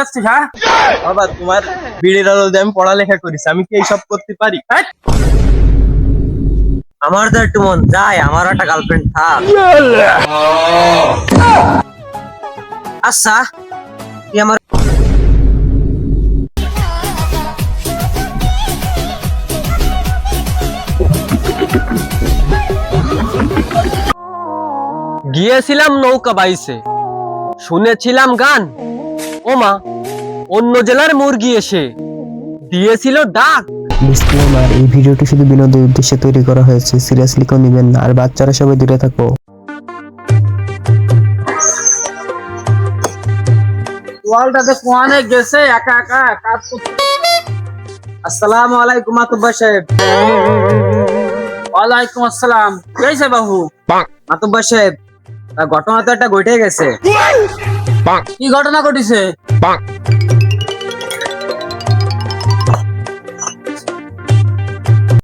বেড়াচ্ছিস হ্যাঁ? বাবা তোমার বিড়ির আলো দিয়ে আমি পড়ালেখা করেছি আমি কি এইসব করতে পারি? আমার তো একটু মন যায় আমার একটা গার্লফ্রেন্ড থাক। আচ্ছা তুই আমার গিয়েছিলাম নৌকা বাইসে শুনেছিলাম গান। ওমা অন্য জেলার মুরগি এসে। দিয়েছিল ডাক। ডিসক্লেমার এই ভিডিওটি শুধু বিনোদনের উদ্দেশ্যে তৈরি করা হয়েছে। সিরিয়াসলি কেউ নেবেন না আর বাচ্চারা সবাই দূরে থাকো। ওয়ালটাতে কোয়ানে গেছে একা একা কাজ করতে। আসসালামু আলাইকুম মাতুব্বা সাহেব। ওয়ালাইকুম আসসালাম। কেছে মাতুব্বা সাহেব ঘটনা তো একটা ঘটে গেছে। কি ঘটনা ঘটিছে?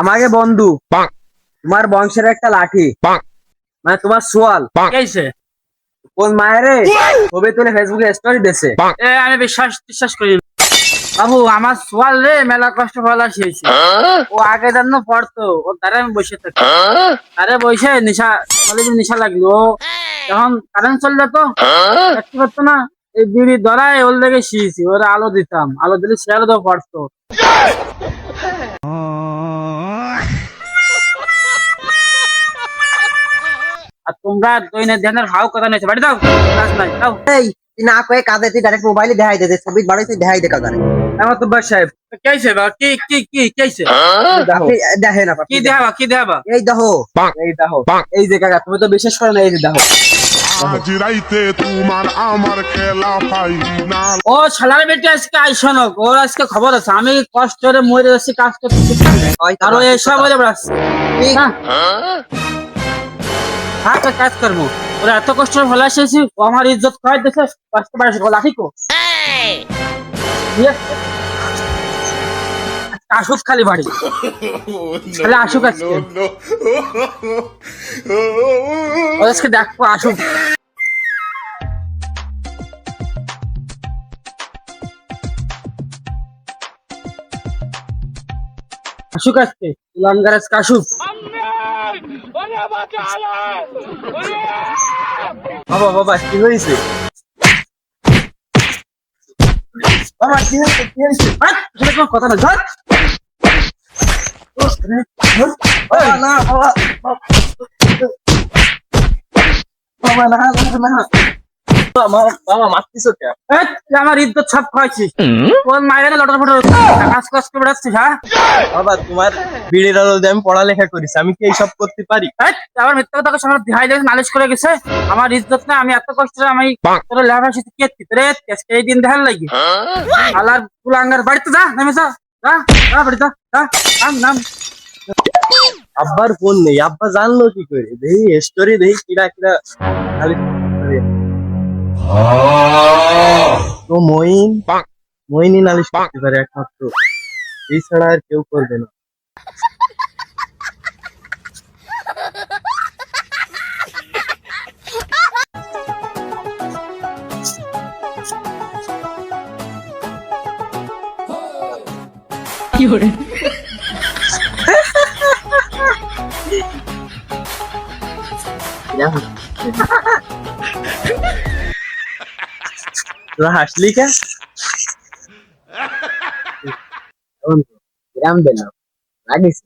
আমাকে বন্ধু তোমার বংশের একটা লাঠি মানে তোমার সোয়াল কোন মায়েরে ছবি তুলে ফেসবুকে স্টোরি দিছে। এ আমি বিশ্বাস বিশ্বাস করি বাবু আমার সোয়াল রে মেলা কষ্ট ফলা শেষে ও আগে জানো পড়তো ও দ্বারা আমি বসে থাকি আরে বসে নিশা যে নিশা লাগল। ও যখন কারেন্ট চললে তো দেখতে পারতো না? এই বিড়ি ধরায় ওর লেগে শিয়েছি ওরা আলো দিতাম। আলো দিলে সে আলো তো পড়তো আর তোমরা দৈনের ধ্যানের হাও কথা নিয়েছে। বাড়ি দাও ক্লাস নাই দাও এই না কয়ে কাজে তুই ডাইরেক্ট মোবাইলে দেখাই দে ছবি বাড়ি তুই দেখাই দে কাজারে মাতুব্বা সাহেব। কেছে বা? কি কি কি কেছে? আপনি দেখেন আপনি কি দেখাবা কি দেখাবা? এই দেখো। এই দেখো। এই যে কাকা তুমি তো বিশ্বাস করো না এই যে দেখো। আমার ও শালার বেটে আজকে আইসো না ওর আজকে খবর আছে। আমি কষ্ট করে মরে যাচ্ছি কাজ করতে আর এসব বলে বেড়াচ্ছে। ঠিক। হাত কাজ করব। ওরা এত কষ্ট ভালো এসেছি, ও আমার ইজ্জত খাওয়াই দেখে কষ্ট পারে গলা ঠিক আসুক খালি বাড়ি। খালি আসুক আজকে। আজকে আসুক। আসুক আজকে লঙ্গার আসুক। বাবা বাবা, কি হয়েছে? বাবা, কি হয়েছে? কি হয়েছে? সেটা কোনো কথা না ধর। না, বাবা বাবা না বাবা না। বাবা বাবা মারতিছো কে আমার ইজ্জত সব খাওয়াইছিস কোন মায়ের লটর ফটর কাজ কষ্ট বেড়াচ্ছিস হ্যাঁ? বাবা তোমার দিয়ে আমি পড়ালেখা করেছি আমি কি এইসব করতে পারি? এই, আবার মিথ্যা কথা কথা সবার দিহাই দেখে নালিশ করে গেছে। আমার ইজ্জত না আমি এত কষ্ট আমি তোর লেভা শিখতে কে রে এই দিন দেখার লাগি। আলার পুলাঙ্গার বাড়িতে যা নেমে যা যা যা বাড়ি যা যা নাম নাম। আব্বার ফোন নেই আব্বা জানলো কি করে? দেখি স্টোরি দেখি কিরা কিরা খালি তো মইন মইনই নালিশ করতে পারে একমাত্র। এই ছাড়া আর কেউ করবে না। তোরা হাসলি কে গ্রাম দিলাম লাগিছে।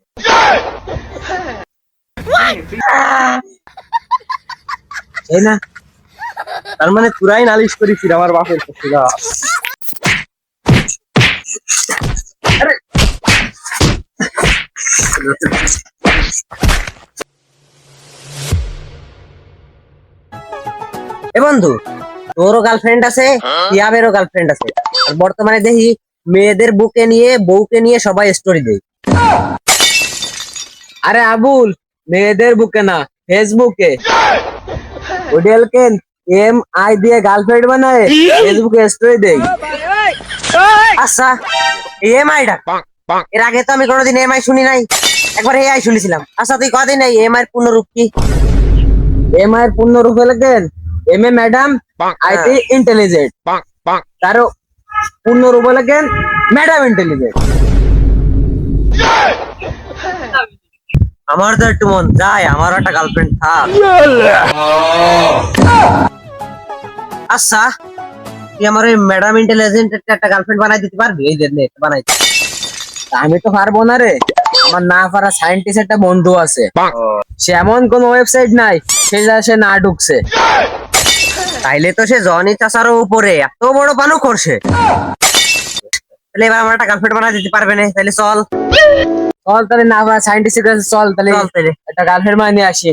এই না। তার মানে তোরাই নালিশ করেছিস আমার বাপের কাছে। এ বন্ধু তোরও গার্লফ্রেন্ড আছে, ইয়াবেরও গার্লফ্রেন্ড আছে। আর বর্তমানে দেখি মেয়েদের বুকে নিয়ে, বউকে নিয়ে সবাই স্টোরি দেয়। আরে আবুল, মেয়েদের বুকে না, ফেসবুকে। ওডেলকে এম আই দিয়ে গার্লফ্রেন্ড বানায়, ফেসবুকে স্টোরি দেয়। আচ্ছা এম আইটা এর আগে তো আমি কোনোদিন এম আই শুনি নাই। একবার এ আই শুনেছিলাম। আচ্ছা তুই কদিন এই এম আই পূর্ণ রূপ কি? এম আই এর পূর্ণ রূপ হলেন M A madam IT intelligent তারও পূর্ণরূপে লেখেন ম্যাডাম ইন্টেলিজেন্ট আমার তো একটু মন চায় আমার একটা গার্লফ্রেন্ড থাক। আচ্ছা তুই আমার ওই ম্যাডাম ইন্টেলিজেন্ট একটা গার্লফ্রেন্ড বানাই দিতে পারবি? এই যে নে, বানাই দে। আমি তো পারব না রে। আমার না পারা সায়েন্টিস্ট একটা বন্ধু আছে। সে এমন কোন ওয়েবসাইট নাই সে যা সে না ঢুকছে। তাইলে তো সে জনি চাচারও উপরে এত বড় পানো করছে তাহলে এবার আমার একটা গার্লফ্রেন্ড বানা দিতে পারবে না তাহলে চল। চল তাহলে না পারা সায়েন্টিস্টের কাছে চল তাহলে। একটা গার্লফ্রেন্ড বানিয়ে নিয়ে আসি।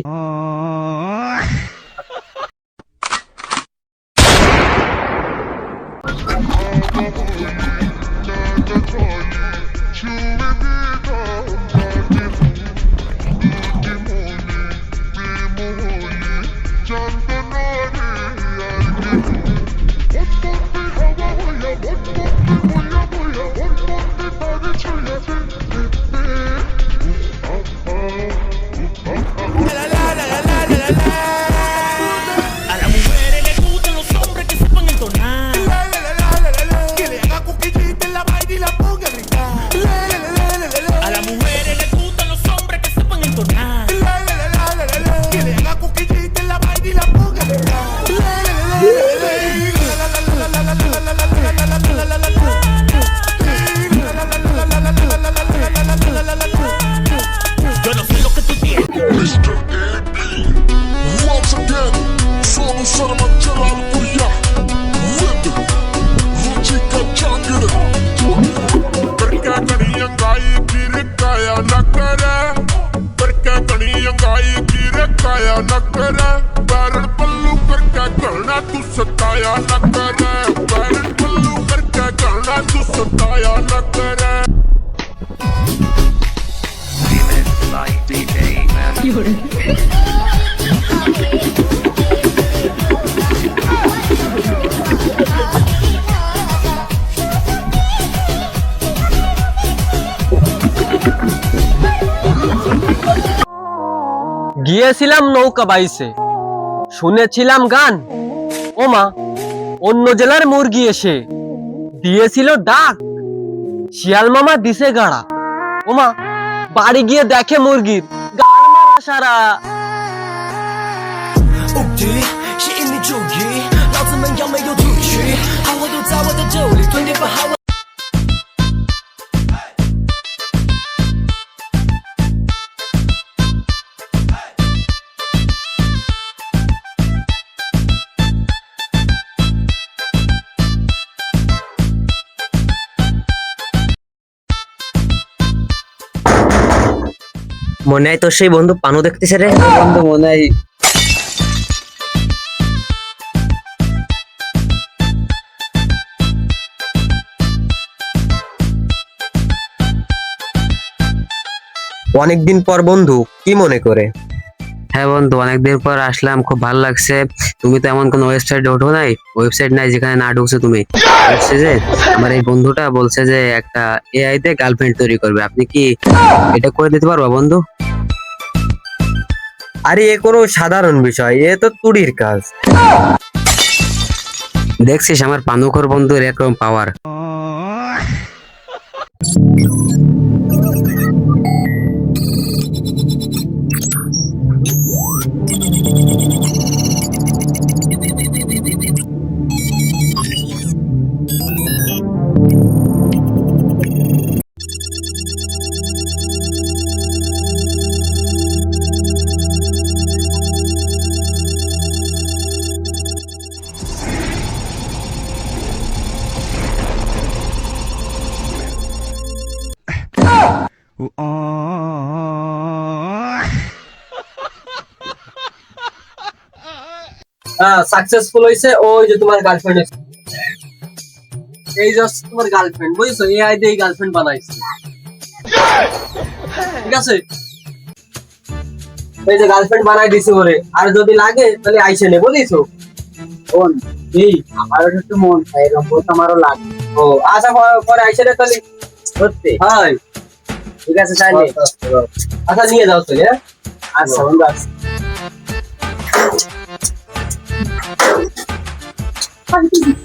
सताया न करे पैर पल्लू करके कहना तू सताया न करे पैर पल्लू करके कहना तू सताया न करे। You're গিয়েছিলাম নৌকা বাইসে। শুনেছিলাম গান। ওমা, অন্য জেলার মুরগি এসে। দিয়েছিল ডাক। শিয়াল মামা দিছে গাড়া। ওমা, বাড়ি গিয়ে দেখে মুরগির সারা। মনে হয় তোর সেই বন্ধু পানু দেখতেছে রে? বন্ধু মনে হয়। অনেকদিন পর বন্ধু কি মনে করে? হ্যাঁ বন্ধু অনেকদিন পর আসলাম খুব ভালো লাগছে। তুমি তো এমন কোন ওয়েবসাইট ওঠো নাই? ওয়েবসাইট নাই যেখানে না ঢুকছো তুমি। বলছে যে আমার এই বন্ধুটা বলছে যে একটা এআই তে গার্লফ্রেন্ড তৈরি করবে। আপনি কি এটা করে দিতে পারবা বন্ধু? আরে এ কোনো সাধারণ বিষয়। এ তো তুড়ির কাজ। দেখছিস আমার পানুখর বন্ধুর এরকম পাওয়ার সাকসেসফুল হয়েছে ওই যে তোমার গার্লফ্রেন্ড এই জাস্ট তোমার গার্লফ্রেন্ড বুঝছ? এআই দিয়ে গার্লফ্রেন্ড বানাইছে। ঠিক আছে? এই যে গার্লফ্রেন্ড বানাই দিছে ওরে আর যদি লাগে তাহলে আইসে নে বুঝিছো? বোন এই আমারও একটু মন চাই এরকম বোধ আমারও লাগে। ও আচ্ছা পরে- আইসে নে তাহলে। সত্যি? হ্যাঁ। ঠিক আছে তাহলে। আচ্ছা নিয়ে যাও তো হ্যাঁ? আচ্ছা বন্ধু আচ্ছা Thank you.